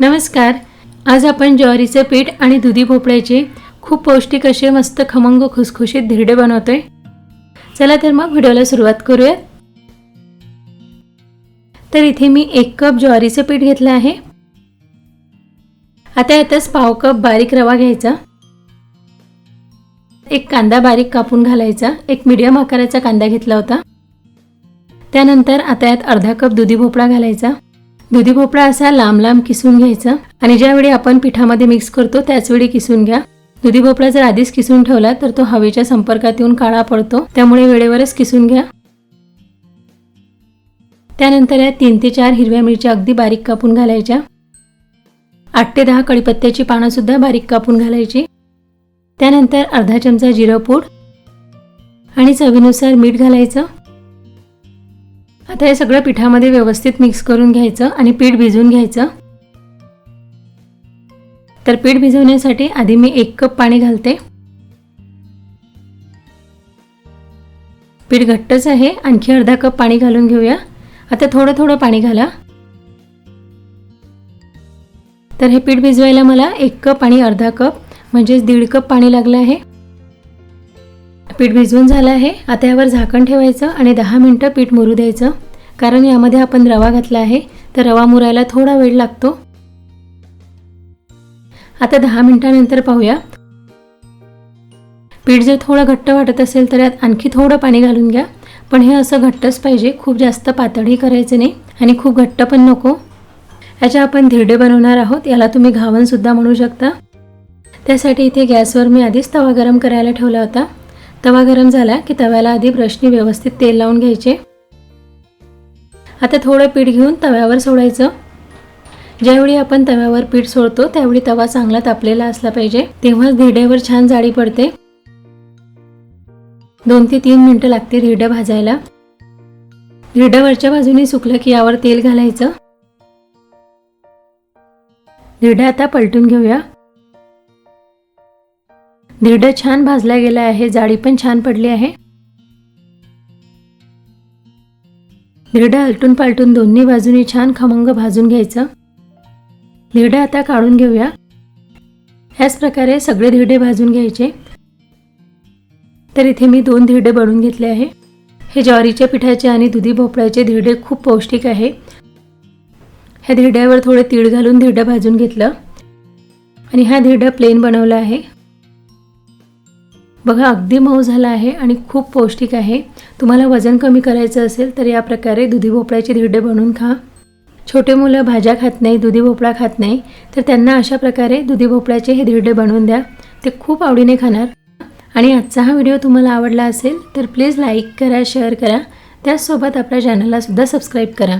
नमस्कार. आज आपण ज्वारीचे पीठ आणि दुधी भोपळ्याचे खूप पौष्टिक असे मस्त खमंग खुसखुशीत धिरडे बनवतोय. चला तर मग व्हिडिओला सुरुवात करूया. तर इथे मी एक कप ज्वारीचं पीठ घेतलं आहे. आता यातच पाव कप बारीक रवा घ्यायचा. एक कांदा बारीक कापून घालायचा. एक मीडियम आकाराचा कांदा घेतला होता. त्यानंतर आता यात अर्धा कप दुधी भोपळा घालायचा. दुधी भोपळा असा लांब लांब किसून घ्यायचा. आणि ज्यावेळी आपण पिठामध्ये मिक्स करतो त्याचवेळी किसून घ्या. दुधी भोपळा जर आधीच किसून ठेवला तर तो हवेच्या संपर्कात येऊन काळा पडतो. त्यामुळे वेळेवरच किसून घ्या. त्यानंतर या तीन ते चार हिरव्या मिरच्या अगदी बारीक कापून घालायच्या. आठ ते दहा कढीपत्त्याची पानंसुद्धा बारीक कापून घालायची. त्यानंतर अर्धा चमचा जिरं पूड आणि चवीनुसार मीठ घालायचं. आता हे सगळं पिठामध्ये व्यवस्थित मिक्स करून घ्यायचं आणि पीठ भिजवून घ्यायचं. तर पीठ भिजवण्यासाठी आधी मी एक कप पाणी घालते. पीठ घट्टच आहे आणखी अर्धा कप पाणी घालून घेऊया. आता थोडं थोडं पाणी घाला. तर हे पीठ भिजवायला मला एक कप आणि अर्धा कप म्हणजेच दीड कप पाणी लागलं आहे. पीठ भिजवून झालं आहे. आता यावर झाकण ठेवायचं आणि दहा मिनटं पीठ मुरू द्यायचं. कारण यामध्ये आपण रवा घातला आहे तर रवा मुरायला थोडा वेळ लागतो. आता दहा मिनटानंतर पाहूया. पीठ जर थोडं घट्ट वाटत असेल तर यात आणखी थोडं पाणी घालून घ्या. पण हे असं घट्टच पाहिजे खूप जास्त पातळही करायचं नाही आणि खूप घट्ट पण नको. याच्या आपण धिरडे बनवणार आहोत याला तुम्ही घावणसुद्धा म्हणू शकता. त्यासाठी इथे गॅसवर मी आधीच तवा गरम करायला ठेवला होता. तवा गरम झाला की तव्याला आधी ब्रशनी व्यवस्थित तेल लावून घ्यायचे. आता थोडं पीठ घेऊन तव्यावर सोडायचं. ज्यावेळी आपण तव्यावर पीठ सोडतो त्यावेळी तवा चांगला तापलेला असला पाहिजे. तेव्हाच धिड्यावर छान जाळी पडते. दोन ते तीन मिनटं लागते धिरडं भाजायला. धिरडं वरच्या बाजूने सुकलं की यावर तेल घालायचं. धिरडं आता पलटून घेऊया. धिरडं छान भाजला गेला आहे जाळी पण छान पडली आहे. धिरडं आलटून पालटून दोन्ही बाजूनी छान खमंग भाजून घ्यायचं. धिरडं आता काढून घेऊया. ह्याच प्रकारे सगळे धिरडे भाजून घ्यायचे. तर इथे मी दोन धिरडे बनवून घेतले आहे. हे ज्वारीच्या पिठाचे आणि दुधी भोपळ्याचे धिरडे खूप पौष्टिक आहे. ह्या धिरड्यावर थोडे तीळ घालून धिरडं भाजून घेतलं. आणि हा धिरडा प्लेन बनवला आहे. बघा अगदी मऊ झाला आहे आणि खूप पौष्टिक आहे. तुम्हाला वजन कमी करायचं असेल तर या प्रकारे दुधी भोपळ्याचे धिरडे बनवून खा. छोटे मुलं भाज्या खात नाही दुधी भोपळा खात नाही तर त्यांना अशा प्रकारे दुधी भोपळ्याचे हे धिरडे बनवून द्या. ते खूप आवडीने खाणार. आणि आजचा हा व्हिडिओ तुम्हाला आवडला असेल तर प्लीज लाईक करा शेअर करा. त्याचसोबत आपल्या चॅनललासुद्धा सबस्क्राईब करा.